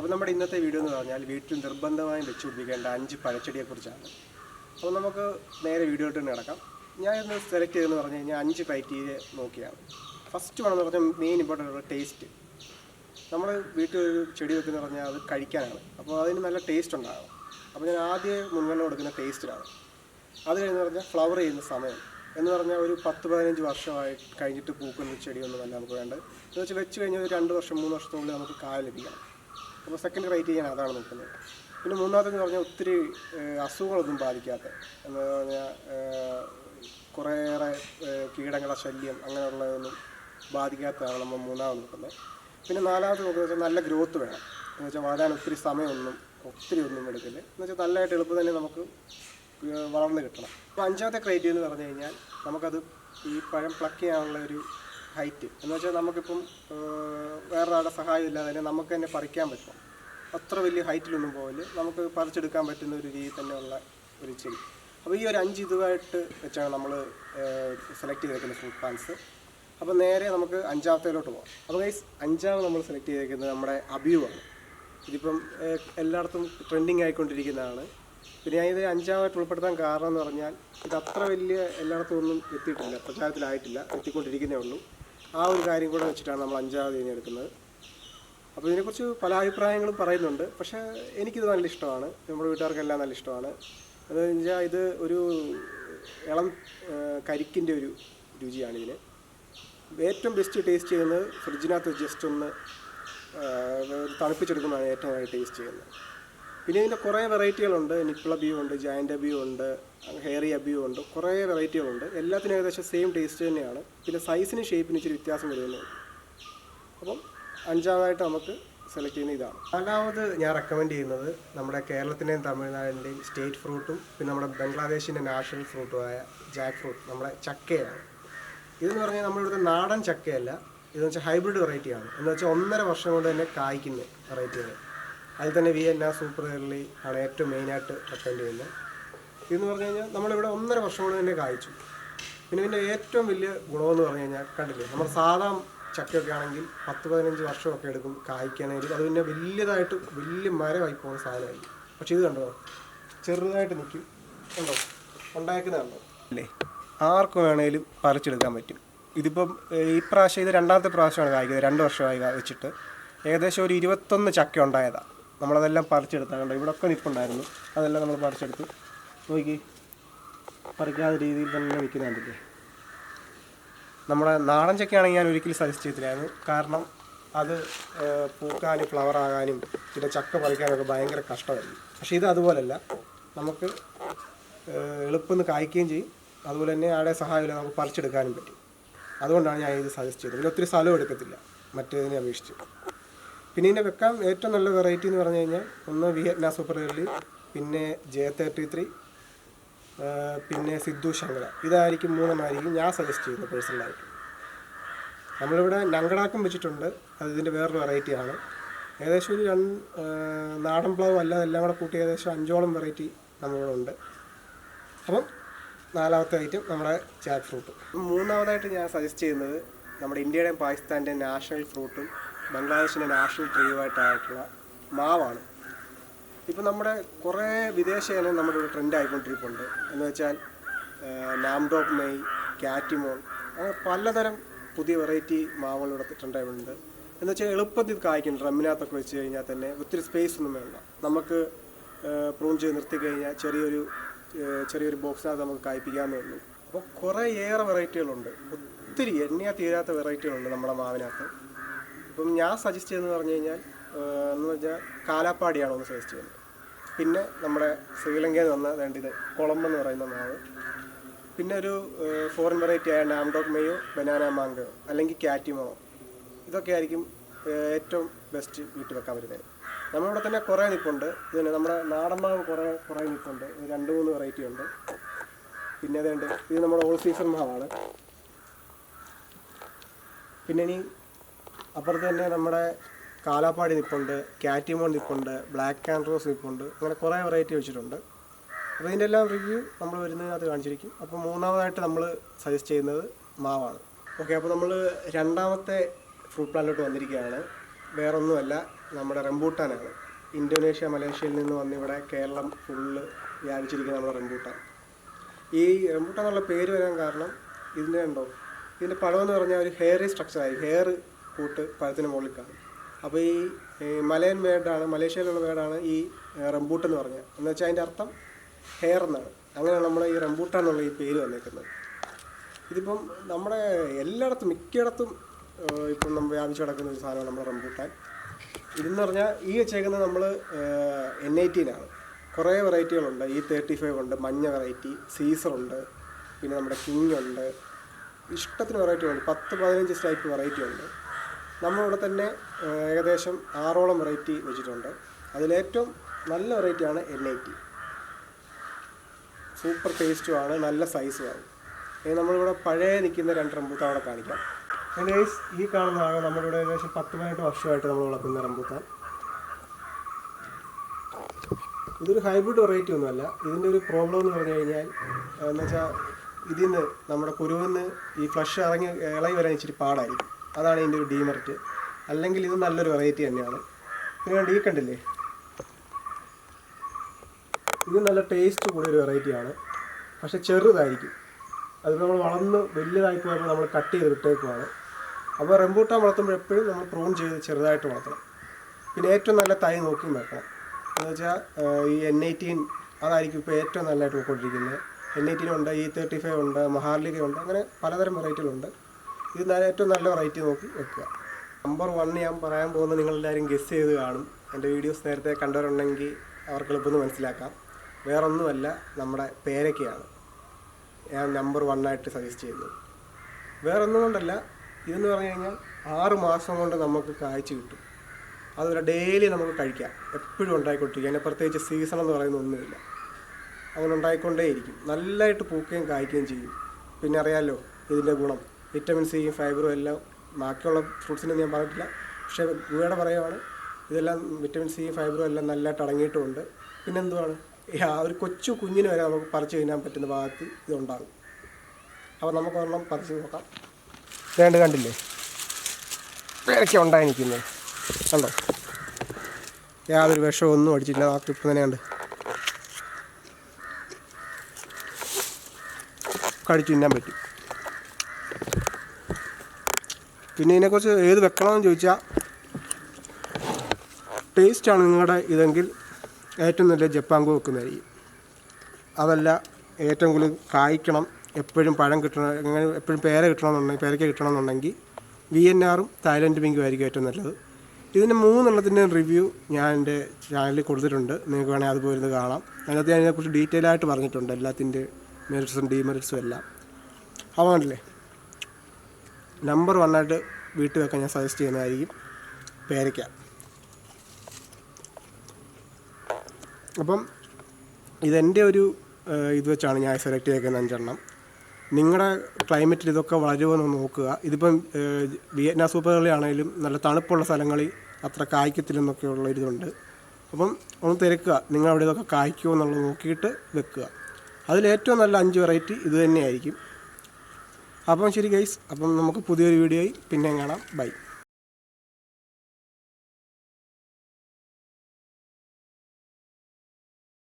അപ്പോൾ നമ്മുടെ ഇന്നത്തെ വീഡിയോ എന്ന് പറഞ്ഞാൽ വീട്ടിൽ നിർബന്ധമായും വെച്ച് പിടിപ്പിക്കേണ്ട അഞ്ച് പഴച്ചെടിയെക്കുറിച്ചാണ്. അപ്പോൾ നമുക്ക് നേരെ വീഡിയോ ഇട്ട് തന്നെ കിടക്കാം. ഞാൻ ഇന്ന് സെലക്ട് ചെയ്തെന്ന് പറഞ്ഞു കഴിഞ്ഞാൽ അഞ്ച് ക്രൈറ്റീരിയ നോക്കിയാണ്. ഫസ്റ്റ് വേണമെന്ന് പറഞ്ഞാൽ മെയിൻ ഇമ്പോർട്ടന്റ് ഉള്ള ടേസ്റ്റ് നമ്മൾ വീട്ടിൽ ഒരു ചെടി വെക്കുന്ന പറഞ്ഞാൽ അത് കഴിക്കാനാണ്. അപ്പോൾ അതിന് നല്ല ടേസ്റ്റ് ഉണ്ടാകണം. അപ്പോൾ ഞാൻ ആദ്യം മുൻഗണന കൊടുക്കുന്ന ടേസ്റ്റിലാണ് അത് കഴിഞ്ഞ് പറഞ്ഞാൽ ഫ്ലവർ ചെയ്യുന്ന സമയം. എന്ന് പറഞ്ഞാൽ ഒരു പത്ത് പതിനഞ്ച് വർഷമായി കഴിഞ്ഞിട്ട് പൂക്കുന്ന ചെടിയൊന്നുമല്ല നമുക്ക് വേണ്ടത്. എന്ന് വെച്ചാൽ വെച്ച് കഴിഞ്ഞാൽ ഒരു രണ്ട് വർഷം മൂന്ന് വർഷത്തിനുള്ളിൽ നമുക്ക് കായ ലഭിക്കണം. അപ്പോൾ സെക്കൻഡ് ക്രൈറ്റീരിയ അതാണ് നോക്കുന്നത്. പിന്നെ മൂന്നാമതെന്ന് പറഞ്ഞാൽ ഒത്തിരി അസുഖങ്ങളൊന്നും ബാധിക്കാത്ത എന്ന് പറഞ്ഞാൽ കുറേയേറെ കീടങ്ങളുടെ കീടങ്ങളെ ശല്യം അങ്ങനെയുള്ളതൊന്നും ബാധിക്കാത്തതാണ് നമ്മൾ മൂന്നാമത് നോക്കുന്നത്. പിന്നെ നാലാമത് നോക്കുന്നത് വെച്ചാൽ നല്ല ഗ്രോത്ത് വേണം. എന്ന് വെച്ചാൽ വളരാൻ ഒത്തിരി സമയമൊന്നും ഒത്തിരി ഒന്നും എടുക്കില്ല എന്ന് വെച്ചാൽ നല്ലതായിട്ട് എളുപ്പം തന്നെ നമുക്ക് വളർന്ന് കിട്ടണം. അപ്പോൾ അഞ്ചാമത്തെ ക്രൈറ്റീരിയ എന്ന് പറഞ്ഞു കഴിഞ്ഞാൽ നമുക്കത് ഈ പഴം പ്ലക്ക് ചെയ്യാനുള്ള ഒരു ഹൈറ്റ്. എന്ന് വെച്ചാൽ നമുക്കിപ്പം വേറെ വേറൊരാളുടെ സഹായം ഇല്ലാതെ തന്നെ നമുക്ക് തന്നെ പറിക്കാൻ പറ്റും. അത്ര വലിയ ഹൈറ്റിലൊന്നും പോകൽ നമുക്ക് പറിച്ചെടുക്കാൻ പറ്റുന്ന ഒരു രീതി തന്നെയുള്ള ഒരു ചെടി. അപ്പോൾ ഈ ഒരു അഞ്ച് ഇതുമായിട്ട് വെച്ചാണ് നമ്മൾ സെലക്ട് ചെയ്തേക്കുന്ന ഫ്രൂട്ട് പ്ലാന്റ്സ് അപ്പോൾ നേരെ നമുക്ക് അഞ്ചാമത്തേലോട്ട് പോകാം അപ്പോൾ ഗൈസ് അഞ്ചാമത് നമ്മൾ സെലക്ട് ചെയ്തേക്കുന്നത് നമ്മുടെ അബിയുവാണ്. ഇതിപ്പം എല്ലായിടത്തും ട്രെൻഡിങ് ആയിക്കൊണ്ടിരിക്കുന്നതാണ്. പിന്നെ ഞാൻ ഇത് ഉൾപ്പെടുത്താൻ കാരണം എന്ന് പറഞ്ഞാൽ ഇത് അത്ര വലിയ എല്ലായിടത്തും ഒന്നും എത്തിയിട്ടില്ല പ്രചാരത്തിലായിട്ടില്ല എത്തിക്കൊണ്ടിരിക്കുന്നേ ഉള്ളൂ. ആ ഒരു കാര്യം കൂടെ വെച്ചിട്ടാണ് നമ്മൾ അഞ്ചാമത് ഇനി എടുക്കുന്നത്. അപ്പോൾ ഇതിനെക്കുറിച്ച് പല അഭിപ്രായങ്ങളും പറയുന്നുണ്ട്. പക്ഷേ എനിക്കിത് നല്ല ഇഷ്ടമാണ്. നമ്മുടെ വീട്ടുകാർക്കെല്ലാം നല്ല ഇഷ്ടമാണ്. എന്ന് വെച്ചാൽ ഇത് ഒരു ഇളം കരിക്കിന്റെ ഒരു രുചിയാണ് ഇതിന് ഏറ്റവും ബെസ്റ്റ് ടേസ്റ്റ് ചെയ്യുന്നത് ഫ്രിഡ്ജിനകത്ത് ജസ്റ്റ് ഒന്ന് തണുപ്പിച്ചെടുക്കുന്നതാണ് ഏറ്റവും നന്നായി ടേസ്റ്റ് ചെയ്യുന്നത്. പിന്നെ ഇതിന്റെ കുറേ വെറൈറ്റികളുണ്ട്. നിപ്പിൾ അബിയും ഉണ്ട് ജയന്റ് അബിയും ഉണ്ട് ഹെയറി അബിയും ഉണ്ട് കുറേ വെറൈറ്റികളുണ്ട്. എല്ലാത്തിനും ഏകദേശം സെയിം ടേസ്റ്റ് തന്നെയാണ്. പിന്നെ സൈസിനും ഷേപ്പിന് ഇച്ചിരി വ്യത്യാസം വരുന്നുണ്ട് അപ്പം അഞ്ചാമതായിട്ട് നമുക്ക് സെലക്ട് ചെയ്യുന്ന ഇതാണ്. നാലാമത് ഞാൻ റെക്കമെൻഡ് ചെയ്യുന്നത് നമ്മുടെ കേരളത്തിന്റെയും തമിഴ്നാടിന്റെയും സ്റ്റേറ്റ് ഫ്രൂട്ടും പിന്നെ നമ്മുടെ ബംഗ്ലാദേശിന്റെ നാഷണൽ ഫ്രൂട്ടുമായ ജാക്ക് ഫ്രൂട്ട് നമ്മുടെ ചക്കയാണ്. ഇതെന്ന് പറഞ്ഞാൽ നമ്മളിവിടുത്തെ നാടൻ ചക്കയല്ല. ഇതെന്ന് വെച്ചാൽ ഹൈബ്രിഡ് വെറൈറ്റിയാണ്. എന്ന് വെച്ചാൽ ഒന്നര വർഷം കൊണ്ട് തന്നെ കായ്ക്കുന്ന വെറൈറ്റിയാണ്. അതിൽ തന്നെ V N R super early ആണ് ഏറ്റവും മെയിനായിട്ട് അറ്റൻഡ് ചെയ്യുന്നത്. ഇതെന്ന് പറഞ്ഞു കഴിഞ്ഞാൽ നമ്മളിവിടെ ഒന്നര വർഷം കൊണ്ട് തന്നെ കായ്ച്ചു. പിന്നെ ഇതിന്റെ ഏറ്റവും വലിയ ഗുണമെന്ന് പറഞ്ഞു കഴിഞ്ഞാൽ കണ്ടില്ലേ നമ്മൾ സാധാ ചക്കയൊക്കെ ആണെങ്കിൽ പത്ത് പതിനഞ്ച് വർഷമൊക്കെ എടുക്കും കായ്ക്കാനായിട്ട് അത് പിന്നെ വലിയതായിട്ട് വലിയ മരമായി പോകുന്ന സാധനമായി പക്ഷേ ഇത് കണ്ടോ? ചെറുതായിട്ട് നിൽക്കും. കണ്ടോ? ഉണ്ടാക്കുന്നതാണോ അല്ലേ? ആർക്ക് വേണേലും പറിച്ചെടുക്കാൻ പറ്റും. ഇതിപ്പം ഈ പ്രാവശ്യം ഇത് രണ്ടാമത്തെ പ്രാവശ്യമാണ് കായ്ക്കുന്നത്. രണ്ട് വർഷമായി വെച്ചിട്ട്. ഏകദേശം ഒരു ഇരുപത്തൊന്ന് ചക്ക ഉണ്ടായതാണ് നമ്മളതെല്ലാം പറിച്ചെടുത്താൽ കണ്ടോ? ഇവിടെ ഒക്കെ നിൽപ്പുണ്ടായിരുന്നു അതെല്ലാം നമ്മൾ പറിച്ചെടുത്ത്. നോക്കി. പറിക്കാത്ത രീതിയിൽ തന്നെ നിൽക്കുന്ന കണ്ടില്ലേ നമ്മുടെ നാടൻ ചക്കയാണെങ്കിൽ ഞാൻ ഒരിക്കലും സജസ്റ്റ് ചെയ്തില്ലായിരുന്നു. കാരണം അത് പൂക്കാനും ഫ്ലവർ ആകാനും പിന്നെ ചക്ക പറിക്കാനൊക്കെ ഭയങ്കര കഷ്ടമായിരുന്നു. പക്ഷേ ഇത് അതുപോലല്ല. നമുക്ക് എളുപ്പമെന്ന് എളുപ്പം കായ്ക്കുകയും ചെയ്യും. അതുപോലെ തന്നെ ആടെ സഹായമില്ല നമുക്ക് പറിച്ചെടുക്കാനും പറ്റും. അതുകൊണ്ടാണ് ഞാൻ ഇത് സജസ്റ്റ് ചെയ്തത്. പിന്നെ ഒത്തിരി സ്ഥലം എടുക്കത്തില്ല. മറ്റേതിനെ അപേക്ഷിച്ച്. പിന്നെ ഇതിനെ വെക്കാൻ ഏറ്റവും നല്ല വെറൈറ്റി എന്ന് പറഞ്ഞു കഴിഞ്ഞാൽ ഒന്ന് വിയറ്റ്നാം സൂപ്പർ എർലി പിന്നെ ജെ തേർട്ടി ത്രീ പിന്നെ സിദ്ധു ശങ്കര ഇതായിരിക്കും മൂന്നെണ്ണമായിരിക്കും ഞാൻ സജസ്റ്റ് ചെയ്യുന്നത് പേഴ്സണലായിട്ട് നമ്മളിവിടെ നങ്കടാക്കം വെച്ചിട്ടുണ്ട്. അത് ഇതിന്റെ വേറൊരു വെറൈറ്റിയാണ് ഏകദേശം ഒരു രണ്ട് നാടൻ പ്ലാവ് അല്ലാതെ എല്ലാം കൂടെ കൂട്ടി ഏകദേശം അഞ്ചോളം വെറൈറ്റി നമ്മളിവിടെ ഉണ്ട്. അപ്പം നാലാമത്തെ ഐറ്റം നമ്മുടെ ജാക്ക് ഫ്രൂട്ട് മൂന്നാമതായിട്ട് ഞാൻ സജസ്റ്റ് ചെയ്യുന്നത് നമ്മുടെ ഇന്ത്യയുടെയും പാകിസ്ഥാന്റെയും നാഷണൽ ഫ്രൂട്ടും ബംഗ്ലാദേശിന്റെ നാഷണൽ ട്രീയുമായിട്ടായിട്ടുള്ള മാവാണ്. ഇപ്പം നമ്മുടെ കുറേ വിദേശ ഇനം നമ്മുടെ ഒരു ട്രെൻഡ് ആയിക്കൊണ്ടിരിപ്പുണ്ട്. എന്ന് വെച്ചാൽ നാംഡോക് മെയ് കാറ്റിമോൺ അങ്ങനെ പലതരം പുതിയ വെറൈറ്റി മാവുകൾ ഇവിടെ ട്രെൻഡായിട്ടുണ്ട് എന്ന് വെച്ചാൽ എളുപ്പത്തിൽ കായ്ക്കും. ഡ്രമ്മിനകത്തൊക്കെ വെച്ച് കഴിഞ്ഞാൽ തന്നെ ഒത്തിരി സ്പേസ് ഒന്നും വേണ്ട. നമുക്ക് പ്രൂൺ ചെയ്ത് നിർത്തി കഴിഞ്ഞാൽ ചെറിയൊരു ചെറിയൊരു ബോക്സിനകത്ത് നമുക്ക് കായ്പ്പിക്കാമെന്നേ ഉള്ളൂ. അപ്പോൾ കുറേ ഏറെ വെറൈറ്റികളുണ്ട് ഒത്തിരി എണ്ണയാ തീരാത്ത വെറൈറ്റികളുണ്ട് നമ്മുടെ മാവിനകത്ത്. ഇപ്പം ഞാൻ സജസ്റ്റ് ചെയ്യുന്നത് പറഞ്ഞു കഴിഞ്ഞാൽ എന്ന് വെച്ചാൽ കാലാപ്പാടിയാണ് ഒന്ന് സജസ്റ്റ് ചെയ്യുന്നത്. പിന്നെ നമ്മുടെ ശ്രീലങ്കയിൽ നിന്ന് വേണ്ടിയത് വേണ്ട എന്ന് പറയുന്ന മാവ് പിന്നെ ഒരു ഫോറിൻ വെറൈറ്റി ആയ നാംഡോക് മെയോ ബനാന മാങ്കോ അല്ലെങ്കിൽ കാറ്റിമോ ഇതൊക്കെ ആയിരിക്കും ഏറ്റവും ബെസ്റ്റ് വീട്ടിൽ വെക്കാൻ പറ്റുന്നത്. നമ്മളിവിടെ തന്നെ കുറേ നിൽപ്പുണ്ട് ഇതിന് നമ്മുടെ നാടൻ മാവ് കുറേ കുറേ നിൽപ്പുണ്ട് രണ്ട് മൂന്ന് വെറൈറ്റി ഉണ്ട്. പിന്നെ അതുണ്ട്. ഇത് നമ്മുടെ ഓൾ സീസൺ മാവാണ്. പിന്നെ ഇനി അപ്പുറത്ത് തന്നെ നമ്മുടെ കാലാപ്പാടി നിപ്പുണ്ട് കാറ്റിമോൺ നിപ്പുണ്ട് ബ്ലാക്ക് ആൻഡ് റോസ് നിൽപ്പുണ്ട് അങ്ങനെ കുറേ വെറൈറ്റി വെച്ചിട്ടുണ്ട്. അപ്പോൾ ഇതിന്റെ എല്ലാം റിവ്യൂ നമ്മൾ വരുന്നതിനകത്ത് കാണിച്ചിരിക്കും. അപ്പോൾ മൂന്നാമതായിട്ട് നമ്മൾ സജസ്റ്റ് ചെയ്യുന്നത് മാവാണ്. ഓക്കെ അപ്പോൾ നമ്മൾ രണ്ടാമത്തെ ഫ്രൂട്ട് പ്ലാന്റിലോട്ട് വന്നിരിക്കുകയാണ്. വേറൊന്നുമല്ല നമ്മുടെ റംബൂട്ടാനാണ്. ഇന്തോനേഷ്യ മലേഷ്യയിൽ നിന്ന് വന്ന് ഇവിടെ കേരളം ഫുള്ള് വ്യാപിച്ചിരിക്കുന്ന നമ്മുടെ റംബൂട്ടാൻ. ഈ റംബൂട്ടാൻ എന്നുള്ള പേര് വരാൻ കാരണം ഇതിന്റെ ഉണ്ടോ? ഇതിന്റെ പഴമെന്ന് പറഞ്ഞാൽ ഒരു ഹെയറി സ്ട്രക്ചറായി ഹെയർ കൂട്ട് പഴത്തിന് മുകളിൽ കാണും. അപ്പോൾ ഈ മലയൻ വേർഡാണ് മലേഷ്യയിലുള്ള വേർഡാണ് ഈ റംബൂട്ട് എന്ന് പറഞ്ഞത്. എന്ന് വെച്ചാൽ അതിന്റെ അർത്ഥം ഹെയർ എന്നാണ്. അങ്ങനെയാണ് നമ്മൾ ഈ റംബൂട്ടാൻ എന്നുള്ള ഈ പേര് വന്നേക്കുന്നത്. ഇതിപ്പം നമ്മുടെ എല്ലായിടത്തും മിക്കയിടത്തും ഇപ്പം നമ്മൾ വ്യാപിച്ചു കിടക്കുന്ന ഒരു സാധനമാണ് നമ്മുടെ റംബൂട്ടാൻ. ഇതെന്ന് പറഞ്ഞാൽ ഈ വെച്ചേക്കുന്നത് നമ്മൾ എൻ ഐറ്റീനാണ് കുറേ വെറൈറ്റികളുണ്ട്. ഈ തേർട്ടി ഫൈവ് ഉണ്ട് മഞ്ഞ വെറൈറ്റി സീസറുണ്ട് പിന്നെ നമ്മുടെ കിങ് ഉണ്ട്. ഇഷ്ടത്തിന് വെറൈറ്റി ഉണ്ട് പത്ത് പതിനഞ്ച് ടൈപ്പ് വെറൈറ്റി ഉണ്ട് നമ്മളിവിടെ തന്നെ ഏകദേശം ആറോളം വെറൈറ്റി വെച്ചിട്ടുണ്ട്. അതിലേറ്റവും നല്ല വെറൈറ്റിയാണ് എൻ ഐ ടി സൂപ്പർ ടേസ്റ്റും ആണ് നല്ല സൈസും ആണ്. ഇനി നമ്മളിവിടെ പഴയ നിൽക്കുന്ന രണ്ട് റംബൂത്താൻ അവിടെ കാണിക്കാം. എന്റെ ഈ കാണുന്നതാണ് നമ്മളിവിടെ ഏകദേശം പത്ത് പതിനെട്ട് വർഷമായിട്ട് നമ്മൾ വളർത്തുന്ന റംബൂത്താൻ ഇതൊരു ഹൈബ്രിഡ് വെറൈറ്റി ഒന്നുമല്ല. ഇതിന്റെ ഒരു പ്രോബ്ലം എന്ന് പറഞ്ഞു കഴിഞ്ഞാൽ എന്ന് വെച്ചാൽ ഇതിൽ നിന്ന് നമ്മുടെ കുരുവിൽ നിന്ന് ഈ ഫ്ലഷ് ഇറങ്ങി ഇളകി വരാൻ ഇച്ചിരി പാടായിരിക്കും. അതാണ് ഇതിന്റെ ഒരു ഡീമെറിറ്റ് അല്ലെങ്കിൽ ഇത് നല്ലൊരു വെറൈറ്റി തന്നെയാണ്. പിന്നെ ഡീ കണ്ടില്ലേ? ഇത് നല്ല ടേസ്റ്റ് കൂടിയൊരു വെറൈറ്റിയാണ് പക്ഷെ ചെറുതായിരിക്കും. അത് നമ്മൾ വളർന്ന് വലിയതായി പോയപ്പോൾ നമ്മൾ കട്ട് ചെയ്ത് വിട്ടേക്കുവാണ്. അപ്പോൾ റെമ്പൂട്ടാൻ വളർത്തുമ്പോൾ എപ്പോഴും നമ്മൾ പ്രൂൺ ചെയ്ത് ചെറുതായിട്ട് വളർത്തണം. പിന്നെ ഏറ്റവും നല്ല തൈ നോക്കി വെക്കണം. എന്ന് വെച്ചാൽ ഈ എൻ എയ്റ്റീൻ അതായിരിക്കും ഇപ്പോൾ ഏറ്റവും നല്ലതായിട്ട് പോയിക്കൊണ്ടിരിക്കുന്നത് എൻ എയ്റ്റീൻ ഉണ്ട് ഇ തേർട്ടി ഫൈവ് ഉണ്ട് മഹാർലിക ഉണ്ട് അങ്ങനെ പലതരം വെറൈറ്റികളുണ്ട് ഇത് ഏറ്റവും നല്ല വെറൈറ്റി നോക്കി വെക്കുക. നമ്പർ വൺ ഞാൻ പറയാൻ പോകുന്നത് നിങ്ങളെല്ലാവരും ഗസ് ചെയ്ത് കാണും. എന്റെ വീഡിയോസ് നേരത്തെ കണ്ടവരുണ്ടെങ്കിൽ അവർക്ക് എളുപ്പം മനസ്സിലാക്കാം. വേറൊന്നുമല്ല നമ്മുടെ പേരക്കയാണ് ഞാൻ നമ്പർ വൺ ആയിട്ട് സജസ്റ്റ് ചെയ്യുന്നത്. വേറൊന്നും കൊണ്ടല്ല ഇതെന്ന് പറഞ്ഞു കഴിഞ്ഞാൽ ആറ് മാസം കൊണ്ട് നമുക്ക് കാഴ്ച കിട്ടും. അതുപോലെ ഡെയിലി നമുക്ക് കഴിക്കാം. എപ്പോഴും ഉണ്ടായിക്കൊണ്ടിരിക്കും. അതിന് പ്രത്യേകിച്ച് സീസൺ എന്ന് പറയുന്ന ഒന്നുമില്ല. അങ്ങനെ ഉണ്ടായിക്കൊണ്ടേയിരിക്കും. നല്ലതായിട്ട് പൂക്കുകയും കായ്ക്കുകയും ചെയ്യും. പിന്നെ അറിയാമല്ലോ ഇതിന്റെ ഗുണം. വിറ്റമിൻ സിയും ഫൈബറും എല്ലാം ബാക്കിയുള്ള ഫ്രൂട്ട്സിനെ ഞാൻ പറഞ്ഞിട്ടില്ല. പക്ഷേ ഗുവയുടെ പറയുവാണ് ഇതെല്ലാം വിറ്റമിൻ സിയും ഫൈബറും എല്ലാം നല്ല അടങ്ങിയിട്ടുമുണ്ട്. പിന്നെന്തുവാണ്? ആ ഒരു കൊച്ചു കുഞ്ഞിന് വരെ നമുക്ക് പറിച്ചു തിന്നാൻ പറ്റുന്ന ഭാഗത്ത് ഇതുണ്ടാകും. അപ്പോൾ നമുക്ക് ഒരെണ്ണം പറിച്ച് നോക്കാം. വേണ്ട കണ്ടില്ലേ? പേരൊക്കെ ഉണ്ടായി നിൽക്കുന്നത് കണ്ടോ? യാതൊരു വിഷമം ഒന്നും അടിച്ചില്ല ആ ഇപ്പം തന്നെ കഴിച്ചു തിന്നാൻ പറ്റും. പിന്നെ ഇതിനെക്കുറിച്ച് ഏത് വെക്കണമെന്ന് ചോദിച്ചാൽ ടേസ്റ്റാണ് നിങ്ങളുടെ ഇതെങ്കിൽ ഏറ്റവും നല്ല ജപ്പാങ്കോ വെക്കുന്നതായിരിക്കും അതല്ല ഏറ്റവും കൂടുതൽ കായ്ക്കണം എപ്പോഴും പഴം കിട്ടണം അങ്ങനെ എപ്പോഴും പേര കിട്ടണമെന്നുണ്ടെങ്കിൽ പേരയ്ക്ക കിട്ടണമെന്നുണ്ടെങ്കിൽ വി എൻ ആറും തായ്ലൻഡ് പിങ്കും ആയിരിക്കും ഏറ്റവും നല്ലത്. ഇതിന്റെ മൂന്നെണ്ണത്തിന്റെ റിവ്യൂ ഞാൻ എന്റെ ചാനലിൽ കൊടുത്തിട്ടുണ്ട്. നിങ്ങൾക്ക് വേണമെങ്കിൽ അതുപോലെ ഇത് കാണാം. അതിനകത്ത് ഞാൻ ഇതിനെക്കുറിച്ച് ഡീറ്റെയിൽ ആയിട്ട് പറഞ്ഞിട്ടുണ്ട്. എല്ലാത്തിന്റെ മെറിറ്റ്സും ഡീമെറിറ്റ്സും എല്ലാം. അതുകൊണ്ടല്ലേ നമ്പർ വണ്ണായിട്ട് വീട്ടിൽ വെക്കാൻ ഞാൻ സജസ്റ്റ് ചെയ്യുന്നതായിരിക്കും. പേരയ്ക്ക. അപ്പം ഇതെന്റെ ഒരു ഇത് വെച്ചാണ് ഞാൻ സെലക്ട് ചെയ്തേക്കുന്ന അഞ്ചെണ്ണം. നിങ്ങളുടെ ക്ലൈമറ്റിൽ ഇതൊക്കെ വളരുമോ എന്ന് നോക്കുക. ഇതിപ്പം വിയറ്റ്നാ സൂപ്പറുകളിലാണെങ്കിലും നല്ല തണുപ്പുള്ള സ്ഥലങ്ങളിൽ അത്ര കായ്ക്കത്തില്ലെന്നൊക്കെയുള്ള ഇതുണ്ട് അപ്പം ഒന്ന് തിരക്കുക. നിങ്ങൾ അവിടെ ഇതൊക്കെ കായ്ക്കുമോ എന്നുള്ളത് നോക്കിയിട്ട് വെക്കുക. അതിലേറ്റവും നല്ല അഞ്ച് വെറൈറ്റി ഇത് തന്നെയായിരിക്കും. അപ്പം ശരി ഗൈസ് അപ്പം നമുക്ക് പുതിയൊരു വീഡിയോയിൽ പിന്നെ കാണാം. ബൈ